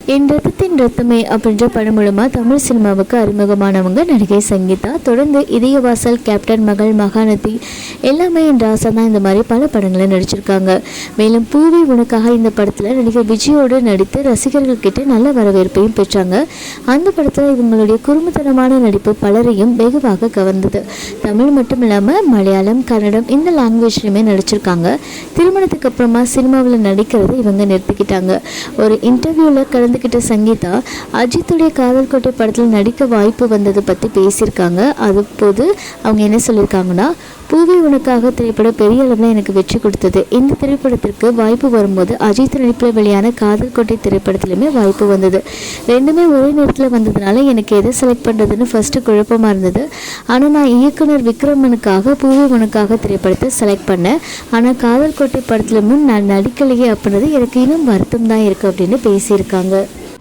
என் ரத்தத்தின் ரத்தமே அப்படின்ற படம் மூலமா தமிழ் சினிமாவுக்கு அறிமுகமானவங்க நடிகை சங்கீதா தொடர்ந்து இதயவாசல் கேப்டன் மகள் மகாநதி எல்லாமே என் ராசா தான் இந்த மாதிரி பல படங்களை நடிச்சிருக்காங்க. மேலும் பூவி உனக்காக இந்த படத்தில் நடிகர் விஜயோடு நடித்து ரசிகர்கள் கிட்ட நல்ல வரவேற்பையும் பெற்றாங்க. அந்த படத்தில் இவங்களுடைய குறும்புத்தனமான நடிப்பு பலரையும் வெகுவாக கவர்ந்தது. தமிழ் மட்டும் இல்லாமல் மலையாளம் கன்னடம் இந்த லாங்குவேஜ்லையுமே நடிச்சிருக்காங்க. திருமணத்துக்கு அப்புறமா சினிமாவில் நடிக்கிறது இவங்க நிறுத்திக்கிட்டாங்க. ஒரு இன்டர்வியூவில் கலந்துக்கிட்ட சங்கீதா அஜித்துடைய காதல் கோட்டை படத்தில் நடிக்க வாய்ப்பு வந்தது பற்றி பேசியிருக்காங்க. அது போது அவங்க என்ன சொல்லியிருக்காங்கன்னா பூவி உனக்காக திரைப்படம் பெரிய அளவில் எனக்கு வெற்றி கொடுத்தது. இந்த திரைப்படத்திற்கு வாய்ப்பு வரும்போது அஜித் நடிப்பில் வெளியான காதல் கோட்டை திரைப்படத்திலுமே வாய்ப்பு வந்தது. ரெண்டுமே ஒரே நேரத்தில் வந்ததுனால எனக்கு எதை செலக்ட் பண்ணுறதுன்னு ஃபஸ்ட்டு குழப்பமாக இருந்தது. ஆனால் நான் இயக்குனர் விக்ரமனுக்காக பூவி உனக்காக திரைப்படத்தை செலக்ட் பண்ணேன். ஆனால் காதல் கோட்டை படத்துலையுமே நான் நடிக்கலையே அப்படின்றது எனக்கு இன்னும் வருத்தம் தான் இருக்குது அப்படின்னு பேசியிருக்காங்க.